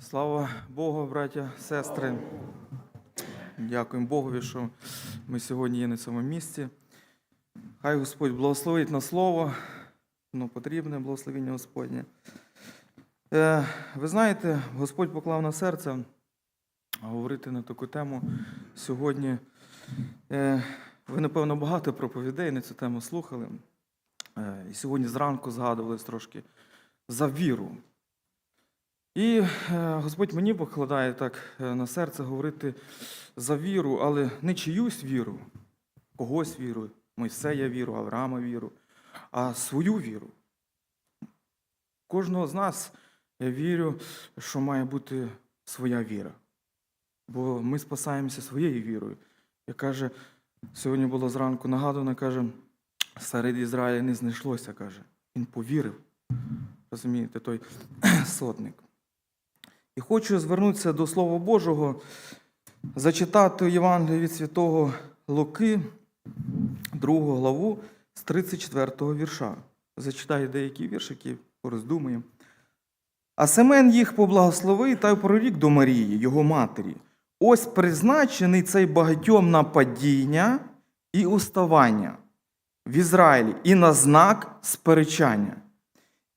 Слава Богу, браття, сестри. Дякуємо Богові, що ми сьогодні є на цьому місці. Хай Господь благословить на слово, воно потрібне благословіння Господнє. Е, ви знаєте, Господь поклав на серце говорити на таку тему сьогодні. Е, ви, напевно, багато проповідей на цю тему слухали. Е, і сьогодні зранку згадували трошки за віру. І е, Господь мені покладає так е, на серце говорити за віру, але не чиюсь віру, когось віру, Мойсея віру, Авраама віру, а свою віру. Кожного з нас я вірю, що має бути своя віра. Бо ми спасаємося своєю вірою. Як каже, сьогодні було зранку нагадано, каже, серед Ізраїля не знайшлося, каже. Він повірив. Розумієте, той сотник. І хочу звернутися до Слова Божого, зачитати Євангелію від святого Луки, 2 главу з 34 вірша. Зачитаю деякі віршики, пороздумуємо. А Семен їх поблагословив та й прорік до Марії, його матері. Ось призначений цей багатьом на падіння і уставання в Ізраїлі, і на знак сперечання.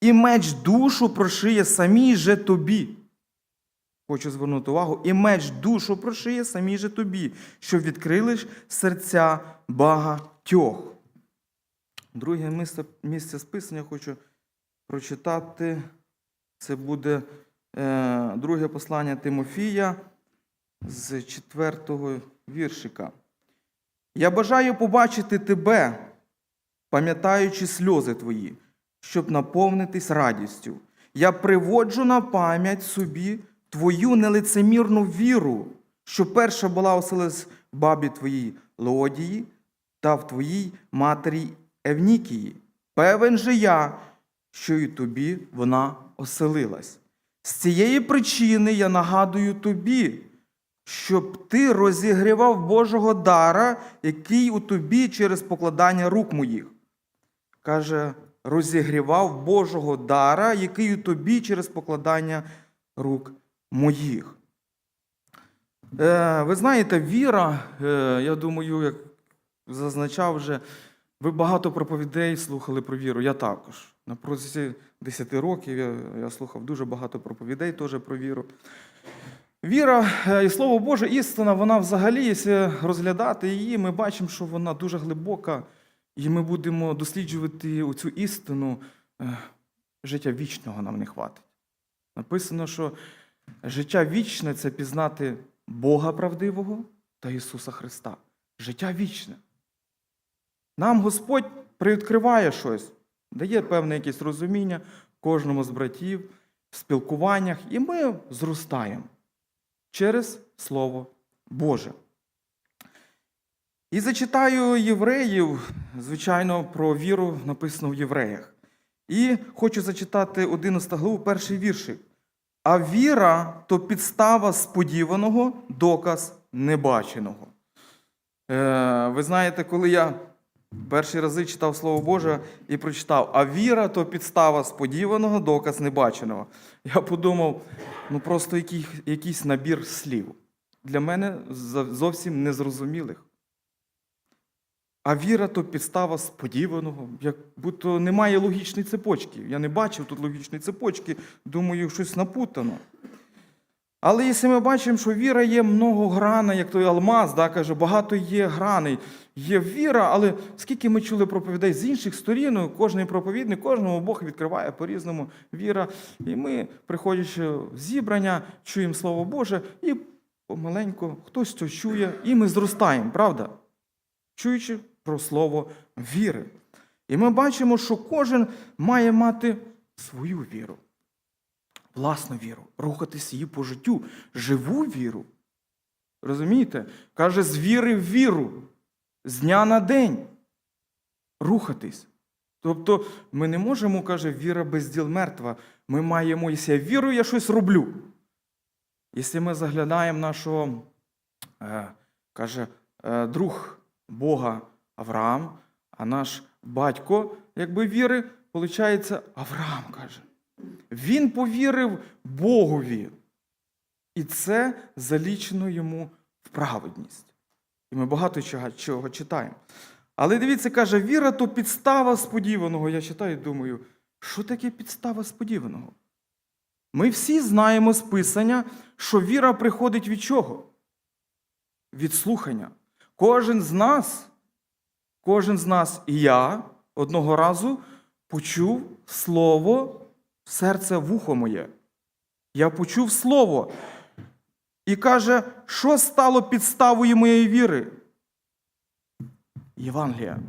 І меч душу прошиє самій же тобі. Хочу звернути увагу, і меч душу прошиє самій же тобі, щоб відкрили ж серця багатьох. Друге місце, місце списання хочу прочитати. Це буде е, друге послання Тимофія з четвертого віршика. Я бажаю побачити тебе, пам'ятаючи сльози твої, щоб наповнитись радістю. Я приводжу на пам'ять собі твою нелицемірну віру, що перша була оселилась в бабі твоїй Леодії та в твоїй матері Евнікії. Певен же я, що і тобі вона оселилась. З цієї причини я нагадую тобі, щоб ти розігрівав Божого дара, який у тобі через покладання рук моїх. Каже, розігрівав Божого дара, який у тобі через покладання рук моїх. Е, ви знаєте, віра, е, я думаю, як зазначав вже, ви багато проповідей слухали про віру. Я також. На протязі 10 років я, я слухав дуже багато проповідей теж про віру. Віра е, і Слово Боже, істина, вона взагалі, якщо розглядати її, ми бачимо, що вона дуже глибока, і ми будемо досліджувати цю істину. Життя вічного нам не хватить. Написано, що життя вічне це пізнати Бога правдивого та Ісуса Христа. Життя вічне. Нам Господь привідкриває щось, дає певне якесь розуміння кожному з братів в спілкуваннях, і ми зростаємо через Слово Боже. І зачитаю євреїв, звичайно, про віру написано в євреях. І хочу зачитати 11 главу, перший віршик. А віра то підстава сподіваного, доказ небаченого. Е, ви знаєте, коли я перші рази читав Слово Боже і прочитав, а віра то підстава сподіваного, доказ небаченого. Я подумав, ну просто який, якийсь набір слів. Для мене зовсім незрозумілих. А віра то підстава сподіваного, як будто немає логічної цепочки. Я не бачив тут логічної цепочки, думаю, щось напутано. Але якщо ми бачимо, що віра є многограна, як той алмаз, да, каже, багато є граней. Є віра, але скільки ми чули проповідей з інших сторін, кожен проповідник, кожному Бог відкриває по-різному віра. І ми, приходячи в зібрання, чуємо Слово Боже, і помаленьку хтось це чує, і ми зростаємо, правда? чуючи про слово віри. І ми бачимо, що кожен має мати свою віру, власну віру, рухатись її по життю, живу віру. Розумієте? Каже, з віри в віру, з дня на день рухатись. Тобто ми не можемо, каже, віра без діл мертва. Ми маємо, якщо я вірую, я щось роблю. Якщо ми заглядаємо нашого, е, каже, е, друг Бога Авраам, а наш батько, якби віри, виходить, Авраам каже. Він повірив Богові. І це залічено йому в праведність. І ми багато чого, чого читаємо. Але дивіться, каже, віра то підстава сподіваного. Я читаю і думаю, що таке підстава сподіваного? Ми всі знаємо з Писання, що віра приходить від чого? Від слухання. Кожен з нас, кожен з нас і я одного разу почув слово в серце вухо моє. Я почув слово. І каже, що стало підставою моєї віри? Євангелія.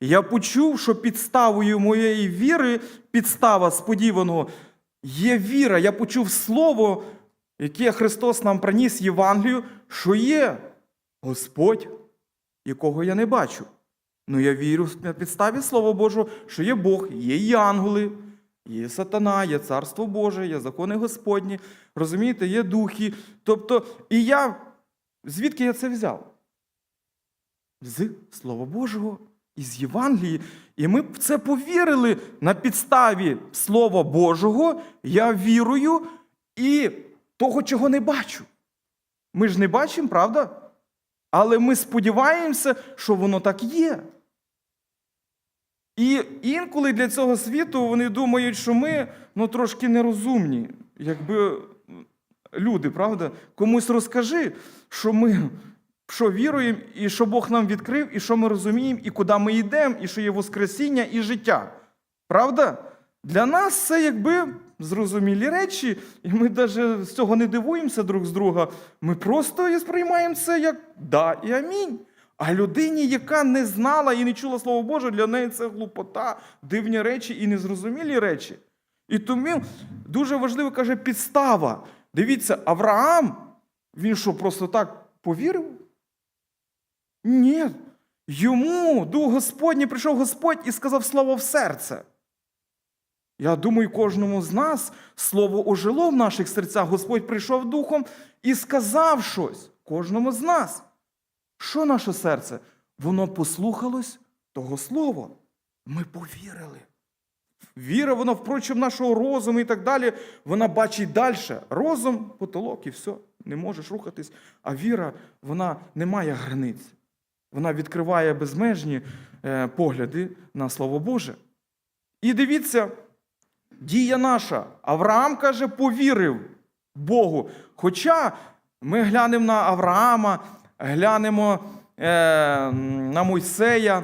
Я почув, що підставою моєї віри, підстава сподіваного, є віра. Я почув слово, яке Христос нам приніс Євангелію, що є Господь, якого я не бачу. Ну я вірю на підставі Слова Божого, що є Бог, є і ангели, є сатана, є царство Боже, є закони Господні. Розумієте, є духи. Тобто, і я звідки я це взяв? З Слова Божого і з Євангелії. І ми в це повірили на підставі Слова Божого. Я вірую і того, чого не бачу. Ми ж не бачимо, правда? Але ми сподіваємося, що воно так є. І інколи для цього світу вони думають, що ми ну, трошки нерозумні, якби люди, правда? Комусь розкажи, що ми що віруємо, і що Бог нам відкрив, і що ми розуміємо, і куди ми йдемо, і що є Воскресіння і життя. Правда? Для нас це якби зрозумілі речі, і ми навіть з цього не дивуємося друг з друга. Ми просто сприймаємо це як да і амінь. А людині, яка не знала і не чула Слово Боже, для неї це глупота, дивні речі і незрозумілі речі. І тому дуже важливо каже підстава. Дивіться, Авраам, він що, просто так повірив? Ні. Йому дух Господній прийшов Господь і сказав слово в серце. Я думаю, кожному з нас слово ожило в наших серцях. Господь прийшов духом і сказав щось кожному з нас. Що наше серце? Воно послухалось того слова. Ми повірили. Віра, вона, впрочем, нашого розуму і так далі, вона бачить далі. Розум, потолок і все, не можеш рухатись. А віра, вона не має границь. Вона відкриває безмежні е, погляди на Слово Боже. І дивіться, дія наша. Авраам каже, повірив Богу. Хоча ми глянемо на Авраама, глянемо е, на Мойсея.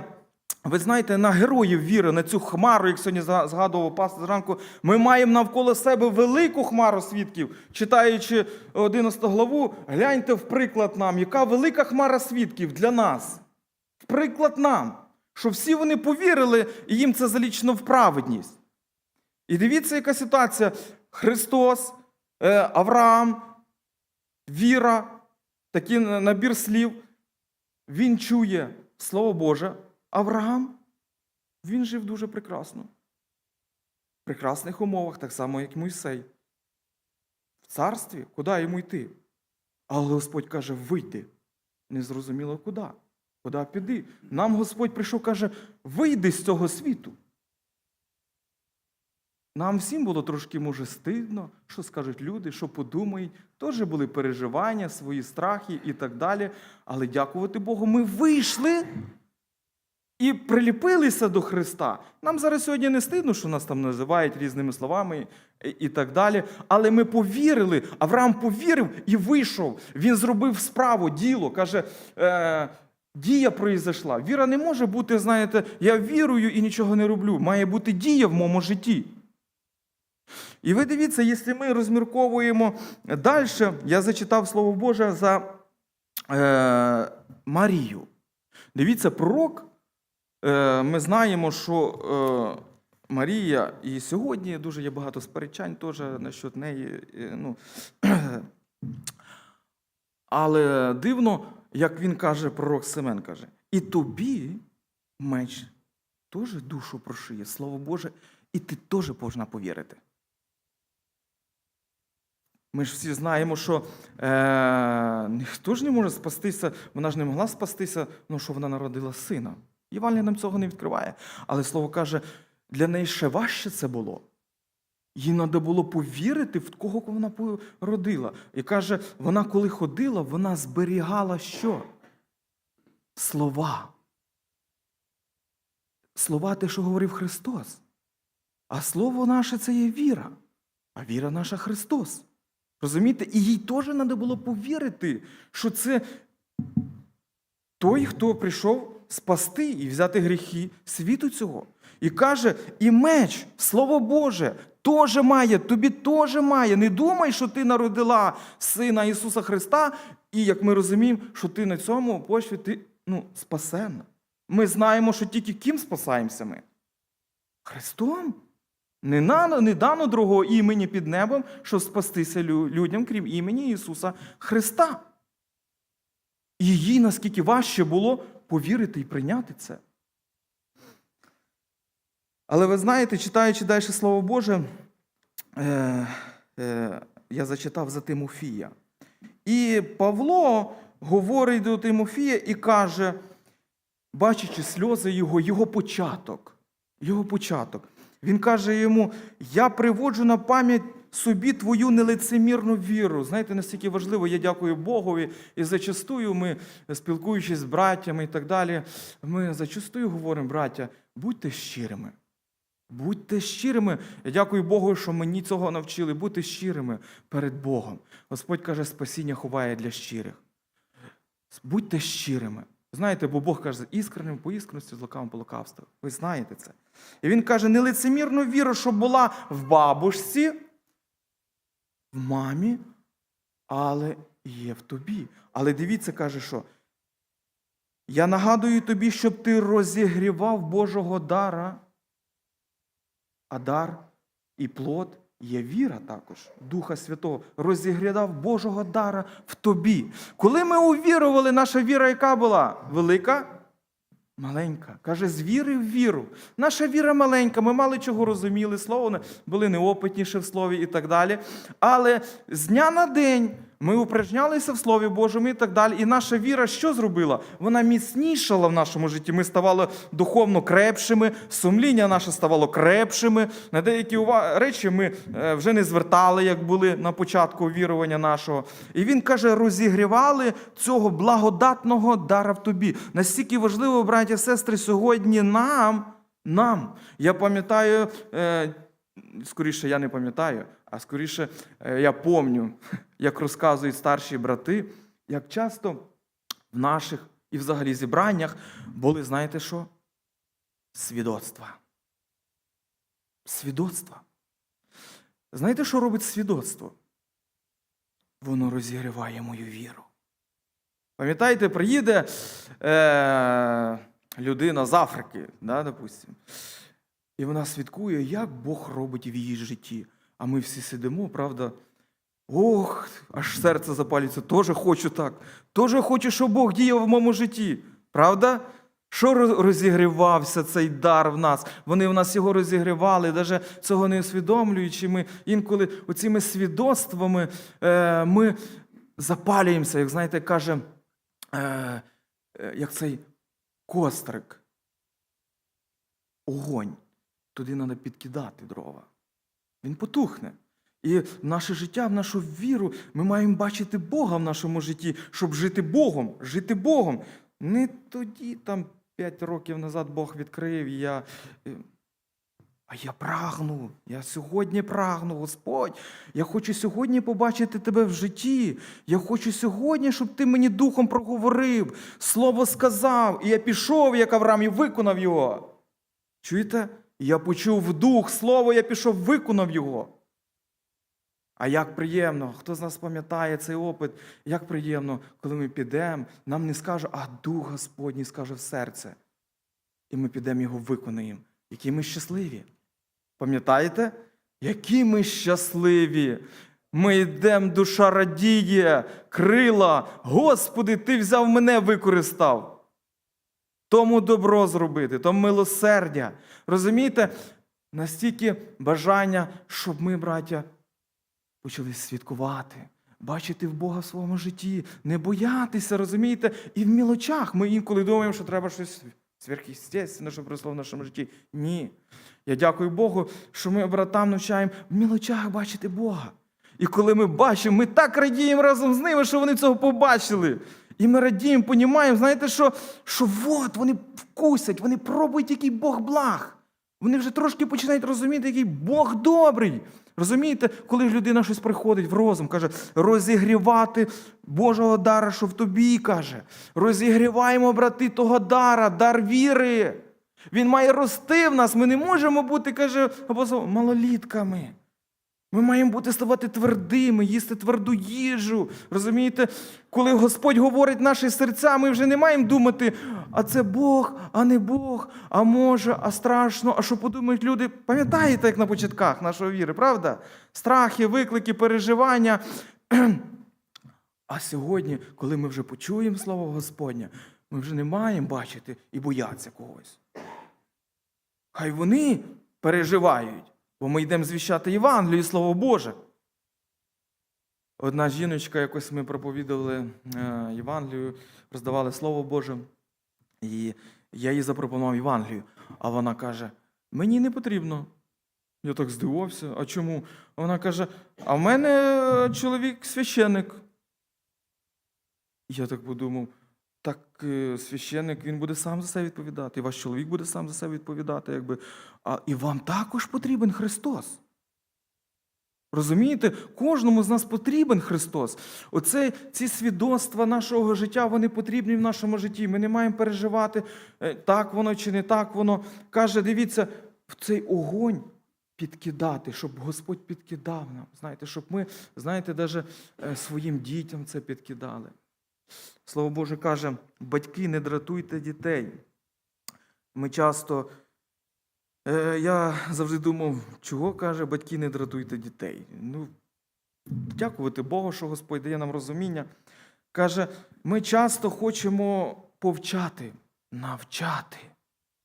Ви знаєте, на героїв віри, на цю хмару, як сьогодні згадував пастор зранку, ми маємо навколо себе велику хмару свідків. Читаючи 11 главу, гляньте в приклад нам, яка велика хмара свідків для нас. В приклад нам, що всі вони повірили, і їм це залічено в праведність. І дивіться, яка ситуація. Христос, е, Авраам, віра, такий набір слів. Він чує Слово Боже. Авраам, він жив дуже прекрасно. В прекрасних умовах, так само, як Мойсей. В царстві, куди йому йти? Але Господь каже: вийди. Незрозуміло куди. Куди піди? Нам Господь прийшов каже, вийди з цього світу. Нам всім було трошки, може, стидно, що скажуть люди, що подумають. Теж були переживання, свої страхи і так далі. Але дякувати Богу, ми вийшли і приліпилися до Христа. Нам зараз сьогодні не стидно, що нас там називають різними словами і так далі. Але ми повірили. Авраам повірив і вийшов. Він зробив справу, діло. Каже, е, дія произошла. Віра не може бути, знаєте, я вірую і нічого не роблю. Має бути дія в моєму житті. І ви дивіться, якщо ми розмірковуємо далі, я зачитав Слово Боже за е, Марію. Дивіться, пророк. Е, ми знаємо, що е, Марія і сьогодні дуже є багато сперечань теж насчет неї. е, Ну, але дивно, як він каже, пророк Семен каже, і тобі меч теж душу прошиє, Слово Боже, і ти теж повинна повірити. Ми ж всі знаємо, що е, ніхто ж не може спастися, вона ж не могла спастися, ну що вона народила сина. Євангелія нам цього не відкриває. Але слово каже, для неї ще важче це було. Їй треба було повірити, в кого вона породила. І каже, вона коли ходила, вона зберігала що? Слова. Слова те, що говорив Христос. А слово наше це є віра. А віра наша Христос. Розумієте? І їй теж треба було повірити, що це той, хто прийшов спасти і взяти гріхи світу цього. І каже, і меч, Слово Боже, теж має, тобі теж має. Не думай, що ти народила Сина Ісуса Христа, і як ми розуміємо, що ти на цьому почві ти ну, спасенна. Ми знаємо, що тільки ким спасаємося ми? Христом. Не, на, не дано другого імені під небом, щоб спастися людям, крім імені Ісуса Христа. І їй наскільки важче було повірити і прийняти це. Але ви знаєте, читаючи далі Слово Боже, е, е, я зачитав за Тимофія. І Павло говорить до Тимофія і каже, бачачи сльози його, його початок. Його початок. Він каже йому: Я приводжу на пам'ять собі твою нелицемірну віру. Знаєте, наскільки важливо, я дякую Богові. І зачастую ми, спілкуючись з братями і так далі, ми зачастую говоримо, браття, будьте щирими. Будьте щирими. Я дякую Богу, що мені цього навчили. Будьте щирими перед Богом. Господь каже, спасіння ховає для щирих. Будьте щирими. Знаєте, бо Бог каже, іскренним по іскреності, з лукавим по лукавству. Ви знаєте це. І він каже, нелицемірну віру, що була в бабушці, в мамі, але є в тобі. Але дивіться, каже, що я нагадую тобі, щоб ти розігрівав Божого дара, а дар і плод є віра також, Духа Святого, розігрядав Божого дара в тобі. Коли ми увірували, наша віра, яка була? Велика? Маленька. Каже, з віри в віру. Наша віра маленька, ми мало чого розуміли, слово були неопитніші в слові і так далі. Але з дня на день ми упражнялися в Слові Божому і так далі. І наша віра що зробила? Вона міцнішала в нашому житті. Ми ставали духовно крепшими, сумління наше ставало крепшими. На деякі речі ми е, вже не звертали, як були на початку вірування нашого. І він каже: розігрівали цього благодатного дара в тобі. Настільки важливо, браті і сестри, сьогодні нам. Нам. Я пам'ятаю, е, скоріше, я не пам'ятаю, а скоріше е, я помню, як розказують старші брати, як часто в наших і взагалі зібраннях були, знаєте що? Свідоцтва. Свідоцтва. Знаєте, що робить свідоцтво? Воно розігріває мою віру. Пам'ятаєте, приїде е, людина з Африки, да, допустим, і вона свідкує, як Бог робить в її житті. А ми всі сидимо, правда? Ох, аж серце запалюється, теж хочу так. Теж хочу, щоб Бог діяв в моєму житті. Правда? Що розігрівався цей дар в нас? Вони в нас його розігрівали, навіть цього не усвідомлюючи. Ми інколи оціми свідоцтвами е, ми запалюємося, як знаєте, каже, е, е, як цей кострик, огонь. Туди треба підкидати дрова. Він потухне. І наше життя, в нашу віру, ми маємо бачити Бога в нашому житті, щоб жити Богом, жити Богом. Не тоді, там, п'ять років назад Бог відкрив, і я. е, А я прагну, я сьогодні прагну, Господь. Я хочу сьогодні побачити тебе в житті. Я хочу сьогодні, щоб ти мені духом проговорив, слово сказав, і я пішов, як Авраам, і виконав його. Чуєте? Я почув дух, слово, я пішов, виконав його. А як приємно, хто з нас пам'ятає цей опит, як приємно, коли ми підемо, нам не скаже, а Дух Господній скаже в серце. І ми підемо його виконаємо. Які ми щасливі. Пам'ятаєте? Які ми щасливі. Ми йдемо, душа радіє, крила. Господи, Ти взяв мене, використав. Тому добро зробити, тому милосердя. Розумієте, настільки бажання, щоб ми, браття, почали святкувати, бачити в Бога в своєму житті, не боятися, розумієте? І в мілочах ми інколи думаємо, що треба щось сверхъестественно, що прийшло в нашому житті. Ні. Я дякую Богу, що ми братам навчаємо в мілочах бачити Бога. І коли ми бачимо, ми так радіємо разом з ними, що вони цього побачили. І ми радіємо, понімаємо, знаєте, що, що от вони вкусять, вони пробують, який Бог благ. Вони вже трошки починають розуміти, який Бог добрий. Розумієте, коли людина щось приходить в розум, каже, розігрівати Божого дара, що в тобі каже. Розігріваємо, брати, того дара, дар віри. Він має рости в нас. Ми не можемо бути, каже малолітками. Ми маємо бути ставати твердими, їсти тверду їжу. Розумієте, коли Господь говорить наші серця, ми вже не маємо думати, а це Бог, а не Бог, а може, а страшно, а що подумають люди. Пам'ятаєте, як на початках нашої віри, правда? Страхи, виклики, переживання. А сьогодні, коли ми вже почуємо слово Господнє, ми вже не маємо бачити і боятися когось. Хай вони переживають, бо ми йдемо звіщати Євангелію, Слово Боже. Одна жіночка, якось ми проповідували е, Євангелію, роздавали Слово Боже, і я їй запропонував Євангелію. А вона каже: мені не потрібно. Я так здивувався. А чому? Вона каже: а в мене е, чоловік священник. Я так подумав, так е, священник він буде сам за себе відповідати, і ваш чоловік буде сам за себе відповідати, якби. А і вам також потрібен Христос. Розумієте, кожному з нас потрібен Христос. Оце ці свідоцтва нашого життя, вони потрібні в нашому житті. Ми не маємо переживати, е, так воно чи не так воно. Каже, дивіться, в цей огонь підкидати, щоб Господь підкидав нам. Знаєте, щоб ми, знаєте, навіть своїм дітям це підкидали. Слово Боже каже, батьки, не дратуйте дітей. Ми часто, е, я завжди думав, чого каже, батьки, не дратуйте дітей. Ну, дякувати Богу, що Господь дає нам розуміння. Каже, ми часто хочемо повчати, навчати.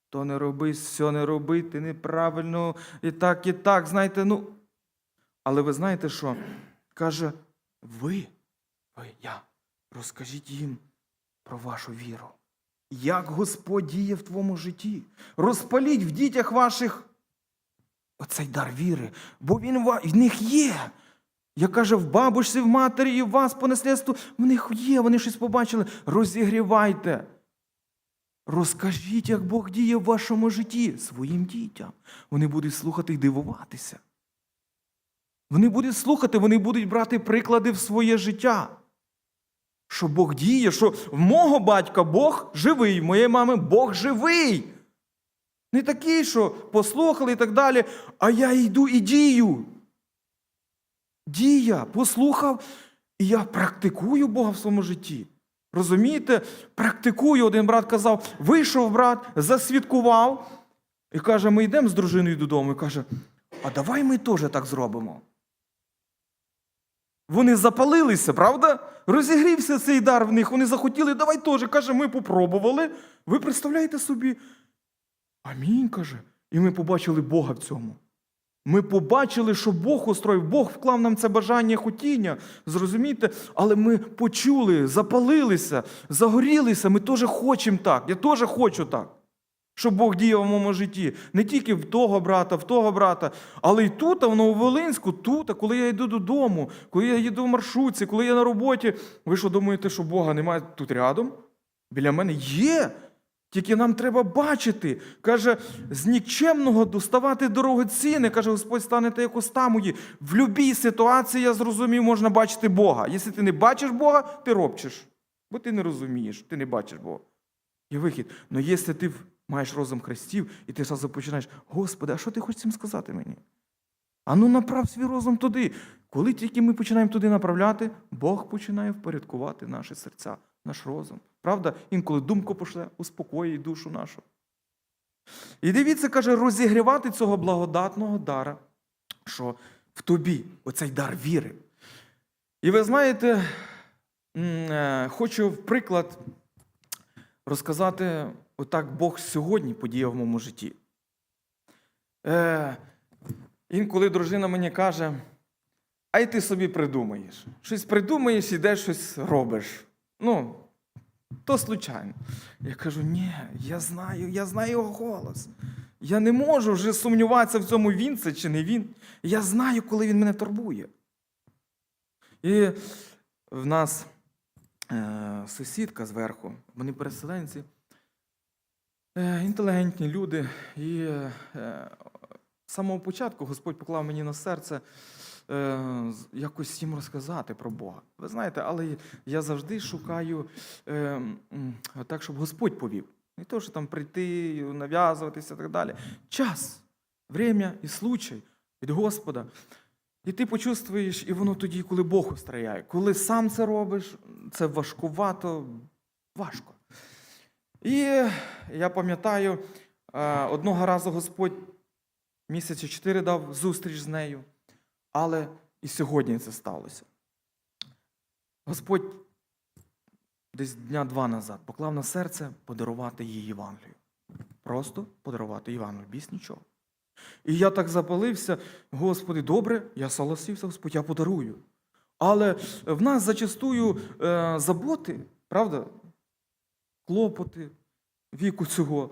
То не роби, все не роби, ти неправильно, і так, і так. Знаєте, ну. Але ви знаєте що? Каже, ви, ви, я, розкажіть їм про вашу віру. Як Господь діє в твоєму житті. Розпаліть в дітях ваших оцей дар віри, бо він в них є. Я каже, в бабусі, в матері і в вас по наслідству, в них є, вони щось побачили. Розігрівайте. Розкажіть, як Бог діє в вашому житті своїм дітям. Вони будуть слухати і дивуватися. Вони будуть слухати, вони будуть брати приклади в своє життя. Що Бог діє, що в мого батька Бог живий, в моєї мами Бог живий. Не такий, що послухали і так далі, а я йду і дію. Дія, послухав, і я практикую Бога в своєму житті. Розумієте? Практикую. Один брат казав, вийшов брат, засвідкував, і каже, ми йдемо з дружиною додому. І каже, а давай ми теж так зробимо. Вони запалилися, правда? Розігрівся цей дар в них. Вони захотіли, давай теж. Каже, ми попробували. Ви представляєте собі? Амінь, каже. І ми побачили Бога в цьому. Ми побачили, що Бог устроїв, Бог вклав нам це бажання, хотіння, зрозумієте? Але ми почули, запалилися, загорілися. Ми теж хочемо так. Я теж хочу так. Щоб Бог діяв в моєму житті. Не тільки в того брата, в того брата, але й тут, в Нововолинську, тут, коли я йду додому, коли я їду в маршрутці, коли я на роботі. Ви що думаєте, що Бога немає тут рядом? Біля мене є. Тільки нам треба бачити. Каже, з нікчемного доставати дорогоцінне. Каже, Господь станете як уста мої. В будь-якій ситуації, я зрозумів, можна бачити Бога. Якщо ти не бачиш Бога, ти робчиш. Бо ти не розумієш, ти не бачиш Бога. Є вихід. Але якщо ти маєш розум Христів, і ти зразу починаєш, Господи, а що ти хочеш цим сказати мені? А ну направ свій розум туди. Коли тільки ми починаємо туди направляти, Бог починає впорядкувати наші серця, наш розум. Правда? Інколи думку пошле, успокоїть душу нашу. І дивіться, каже, розігрівати цього благодатного дара, що в тобі оцей дар віри. І ви знаєте, е, хочу в приклад розказати, отак Бог сьогодні подіяв в моєму житті. Е, інколи дружина мені каже, а й ти собі придумаєш. Щось придумаєш, ідеш, щось робиш. Ну, То случайно. Я кажу, ні, я знаю, я знаю його голос. Я не можу вже сумніватися в цьому він це чи не він. Я знаю, коли він мене турбує. І в нас е, сусідка зверху, вони переселенці, інтелігентні люди. І е, е, з самого початку Господь поклав мені на серце е, якось їм розказати про Бога. Ви знаєте, але я завжди шукаю е, так, щоб Господь повів. Не то, що там прийти, нав'язуватися і так далі. Час, время і случай від Господа. І ти почувствуєш, і воно тоді, коли Бог устраяє. Коли сам це робиш, це важкувато, важко. І я пам'ятаю, е, одного разу Господь місяці чотири дав зустріч з нею, але і сьогодні це сталося. Господь десь дня два назад поклав на серце подарувати їй Євангелію. Просто подарувати Євангелію, більш нічого. І я так запалився, Господи, добре, я согласився, Господь, я подарую. Але в нас зачастую е, заботи, правда, клопоти віку цього.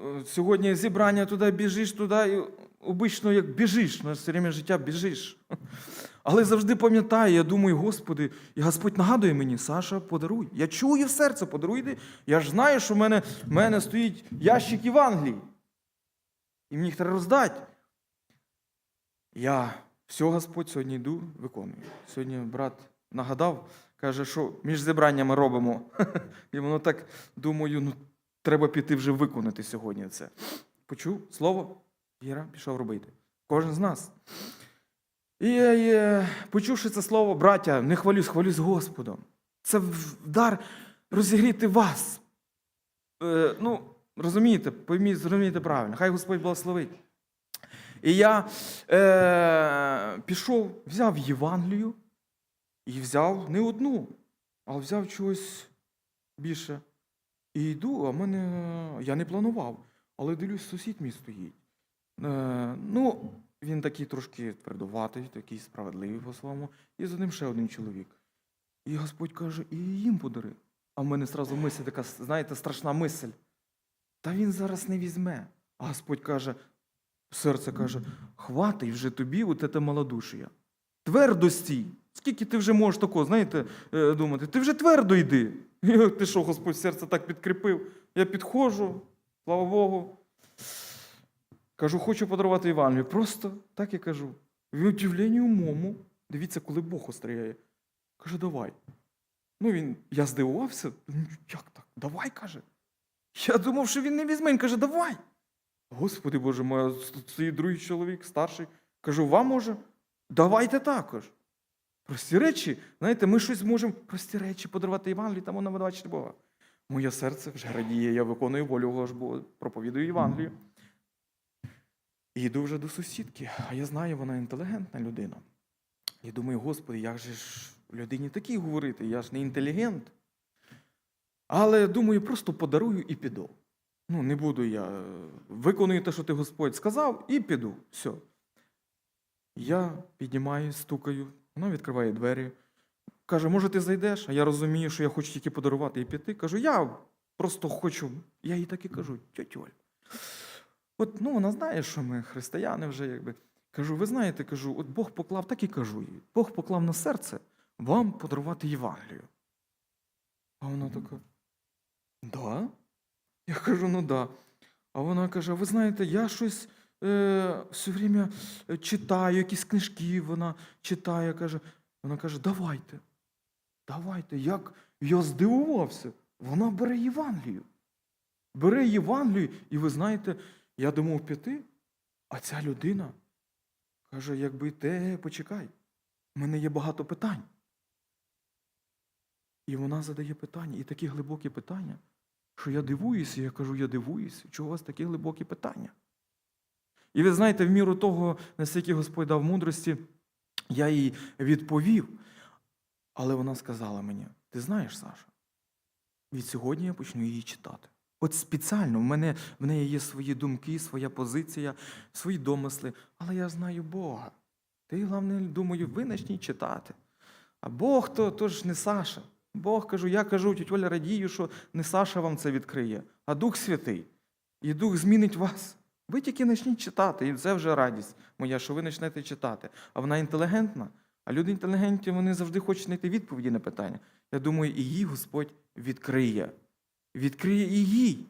Е, Сьогодні зібрання туди біжиш, туди, і обично як біжиш, на все время життя біжиш. Але завжди пам'ятаю, я думаю, Господи, і Господь нагадує мені, Саша, подаруй. Я чую в серце, подаруй. Я ж знаю, що в мене, в мене стоїть ящик Євангелії. І мені їх треба роздати. Я все, Господь, сьогодні йду, виконую. Сьогодні брат нагадав, каже, що між зібраннями робимо. І воно так думаю, ну треба піти вже виконати сьогодні це. Почув слово, віра, пішов робити. Кожен з нас. І, е, почувши це слово, браття, не хвалюсь, хвалюсь Господом. Це дар розігріти вас. Е, ну, розумієте, пойміть, зрозумійте правильно, хай Господь благословить. І я е, пішов, взяв Євангелію і взяв не одну, а взяв чогось більше. І йду, а мене я не планував, але дивлюсь, сусід мій стоїть. Е, ну, він такий трошки твердуватий, такий справедливий по-своєму, і за ним ще один чоловік. І Господь каже, і їм подари. А в мене зразу мисль така, знаєте, страшна мисль. Та він зараз не візьме. А Господь каже, серце каже, хватить вже тобі от це малодушія. Твердо стій. Скільки ти вже можеш такого, знаєте, е, думати, ти вже твердо йди. Ти що, Господь серце так підкріпив? Я підходжу, слава Богу. Кажу, хочу подарувати Євангелію. Просто так я кажу. В удивленню мому, дивіться, коли Бог остріляє. Каже, давай. Ну, він, я здивувався. «Ну, Як так? Давай, каже. Я думав, що він не візьме. Він каже, давай. Господи Боже мой, а другий чоловік, старший. Кажу, вам може? Давайте також. Прості речі, знаєте, ми щось можемо прості речі подарувати Євангелію, там воно бачити Бога. Моє серце вже радіє, я виконую волю Божу, бо проповідую Євангелію. І йду вже до сусідки, а я знаю, вона інтелігентна людина. І думаю, Господи, як же ж людині такій говорити? Я ж не інтелігент. Але думаю, просто подарую і піду. Ну, не буду я. е, Виконую те, що ти Господь сказав, і піду. Все. Я піднімаюсь, стукаю, вона відкриває двері. Каже, може, ти зайдеш? А я розумію, що я хочу тільки подарувати і піти. Кажу, я просто хочу. Я їй так і кажу, тьотьоль. От ну, вона знає, що ми християни вже якби. Кажу, ви знаєте, кажу, от Бог поклав, так і кажу їй. Бог поклав на серце вам подарувати Євангелію. А вона така. Да? Я кажу, ну да. А вона каже: ви знаєте, я щось е, все время е, читаю, якісь книжки вона читає. Каже. Вона каже, давайте. Давайте. Як я здивувався. Вона бере Євангелію. Бере Євангелію, і ви знаєте, я думав піти, а ця людина каже, якби те, почекай, в мене є багато питань. І вона задає питання, і такі глибокі питання, що я дивуюся, я кажу, я дивуюся, чого у вас такі глибокі питання? І ви знаєте, в міру того, наскільки Господь дав мудрості, я їй відповів. Але вона сказала мені: ти знаєш, Саша, від сьогодні я почну її читати. От спеціально в мене в неї є свої думки, своя позиція, свої домисли, але я знаю Бога. Ти, головне, думаю, ви почніть читати. А Бог то, то ж не Саша. Бог кажу, я кажу, тіть радію, що не Саша вам це відкриє, а Дух Святий. І Дух змінить вас. Ви тільки почніть читати, і це вже радість моя, що ви почнете читати. А вона інтелігентна. А люди інтелігентні, вони завжди хочуть знайти відповіді на питання. Я думаю, і їй Господь відкриє. Відкриє і їй.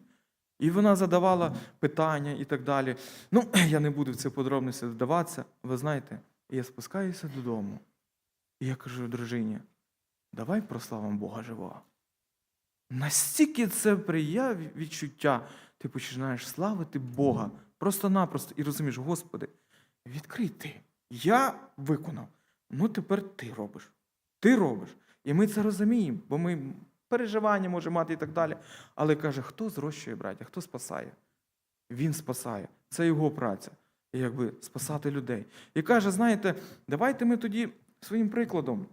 І вона задавала питання і так далі. Ну, я не буду в ці подробності вдаватися. Ви знаєте, я спускаюся додому. І я кажу дружині, давай прославимо Бога живого. Настільки це приє відчуття, ти починаєш славити Бога просто-напросто і розумієш, Господи, відкрий ти. Я виконав. Ну тепер ти робиш. Ти робиш. І ми це розуміємо, бо ми переживання можемо мати і так далі. Але каже, хто зрощує браття, хто спасає? Він спасає. Це його праця. Якби спасати людей. І каже, знаєте, давайте ми тоді своїм прикладом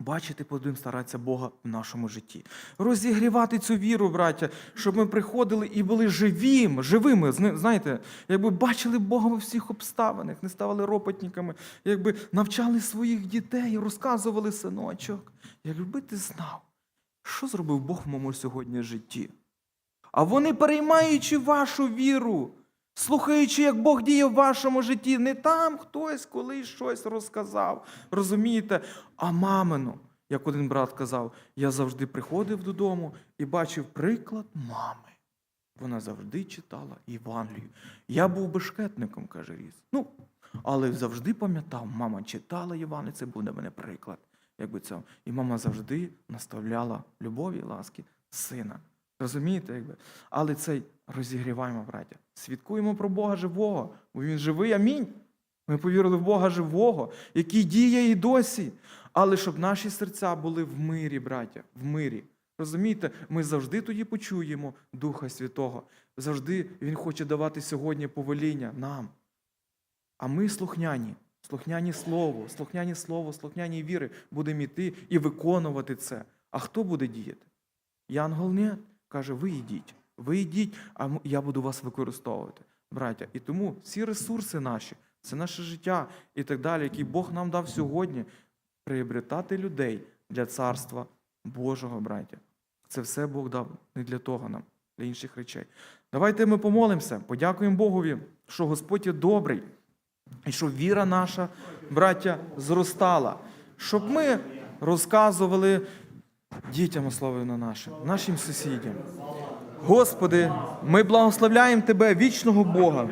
бачити, будемо старатися Бога в нашому житті. Розігрівати цю віру, браття, щоб ми приходили і були живим, живими. Знаєте, якби бачили Бога во всіх обставинах, не ставали ропотниками, якби навчали своїх дітей, розказували синочок. Якби ти знав, що зробив Бог в моєму сьогодні житті. А вони, переймаючи вашу віру, слухаючи, як Бог діє в вашому житті, не там хтось колись щось розказав, розумієте, а мамину, як один брат казав, я завжди приходив додому і бачив приклад мами. Вона завжди читала Євангелію. Я був бешкетником, каже Ріс. Ну, але завжди пам'ятав, мама читала Євангелію, це був для мене приклад. Якби це. І мама завжди наставляла любові і ласки сина. Розумієте, якби? Але цей розігріваємо, браття. Свідкуємо про Бога живого, бо Він живий, амінь. Ми повірили в Бога живого, який діє і досі. Але щоб наші серця були в мирі, браття, в мирі. Розумієте, ми завжди тоді почуємо Духа Святого. Завжди Він хоче давати сьогодні повеління нам. А ми слухняні, слухняні Слову, слухняні Слово, слухняні віри будемо йти і виконувати це. А хто буде діяти? Янгол ні. Каже, ви йдіть, ви йдіть, а я буду вас використовувати, браття. І тому всі ресурси наші, це наше життя і так далі, які Бог нам дав сьогодні, приобретати людей для царства Божого, браття. Це все Бог дав не для того нам, для інших речей. Давайте ми помолимося, подякуємо Богові, що Господь є добрий, і щоб віра наша, браття, зростала, щоб ми розказували дітям слово нашим, нашим сусідям. Господи, ми благословляємо Тебе, вічного Бога,